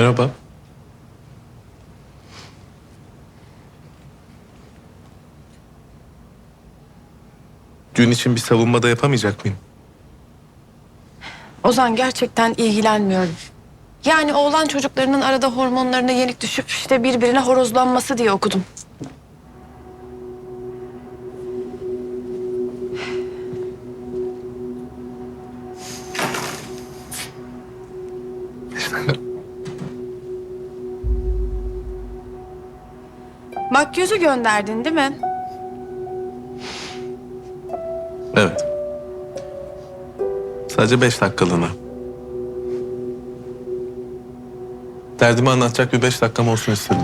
Merhaba. Düğün için bir savunma da yapamayacak mıyım? Ozan gerçekten ilgilenmiyorum. Yani oğlan çocuklarının arada hormonlarına yenik düşüp işte birbirine horozlanması diye okudum. Makyözü gönderdin değil mi? Evet. Sadece beş dakikalığına. Derdimi anlatacak bir beş dakikam olsun istedim.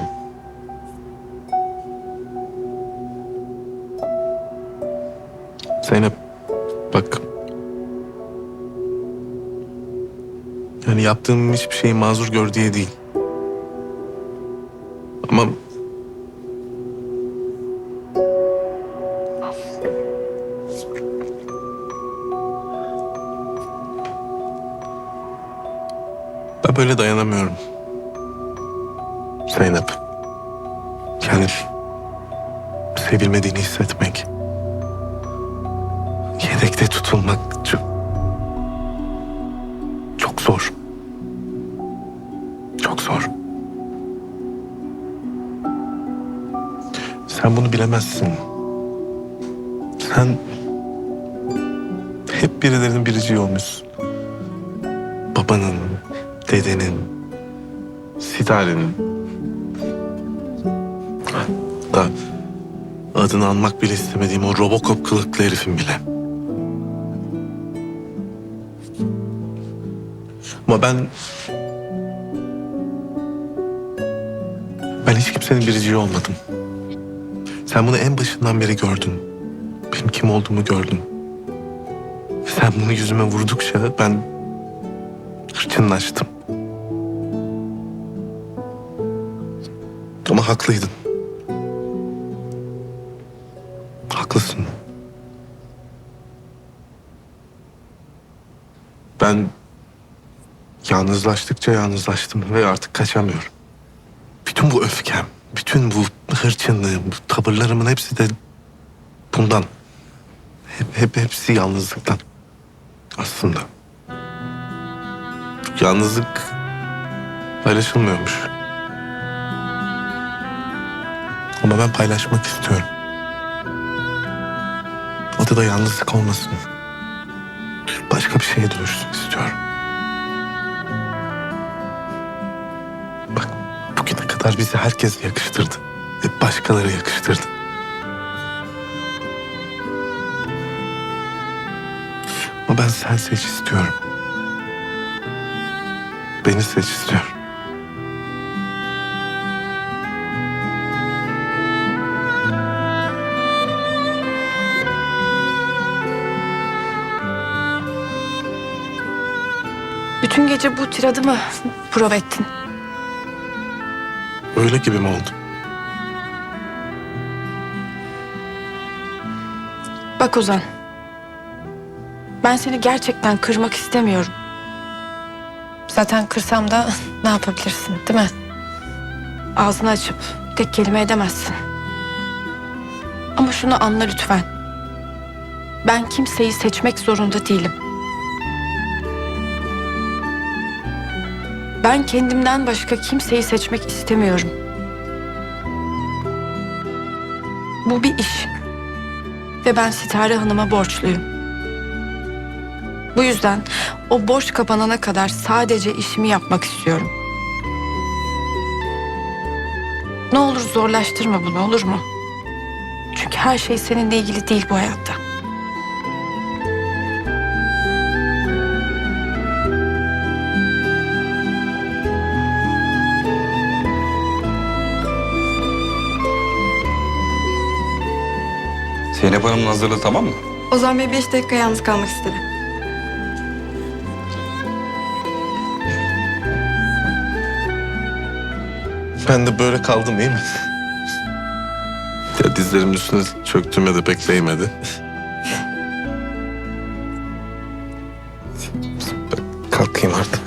Zeynep, bak. Yani yaptığım hiçbir şeyi mazur gör diye değil. Ama böyle dayanamıyorum. Zeynep. Yani sevilmediğini hissetmek. Yedekte tutulmak çok, çok zor. Çok zor. Sen bunu bilemezsin. Sen hep birilerinin biriciği olmuşsun. Babanın, dedenin, Sitare'nin. Da adını anmak bile istemediğim o Robocop kılıklı herifin bile. Ama ben... Ben hiç kimsenin biriciği olmadım. Sen bunu en başından beri gördün. Benim kim olduğumu gördün. Sen bunu yüzüme vurdukça ben hırçınlaştım. Ama haklıydın. Haklısın. Ben yalnızlaştıkça yalnızlaştım ve artık kaçamıyorum. Bütün bu öfkem, bütün bu hırçınlığım, bu tavırlarımın hepsi de bundan. Hep, hep hepsi yalnızlıktan. Aslında. Yalnızlık paylaşılmıyormuş. Ama ben paylaşmak istiyorum. Adı da yalnızlık olmasın. Başka bir şeye dönüşsün istiyorum. Bak bugüne kadar bizi herkes yakıştırdı. Hep başkaları yakıştırdı. Ama ben sen seç istiyorum. Beni seç istiyorum. Bütün gece bu tiradı mı prova ettin? Öyle gibi mi oldu? Bak Ozan. Ben seni gerçekten kırmak istemiyorum. Zaten kırsam da ne yapabilirsin değil mi? Ağzını açıp tek kelime edemezsin. Ama şunu anla lütfen. Ben kimseyi seçmek zorunda değilim. Ben kendimden başka kimseyi seçmek istemiyorum. Bu bir iş. Ve ben Sitare Hanım'a borçluyum. Bu yüzden o borç kapanana kadar sadece işimi yapmak istiyorum. Ne olur zorlaştırma bunu olur mu? Çünkü her şey seninle ilgili değil bu hayatta. Zeynep Hanım'ın hazırlığı tamam mı? Ozan Bey beş dakika yalnız kalmak istedi. Ben de böyle kaldım iyi mi? Ya dizlerimin üstüne çöktüğüme de pek değmedi. Ben kalkayım artık.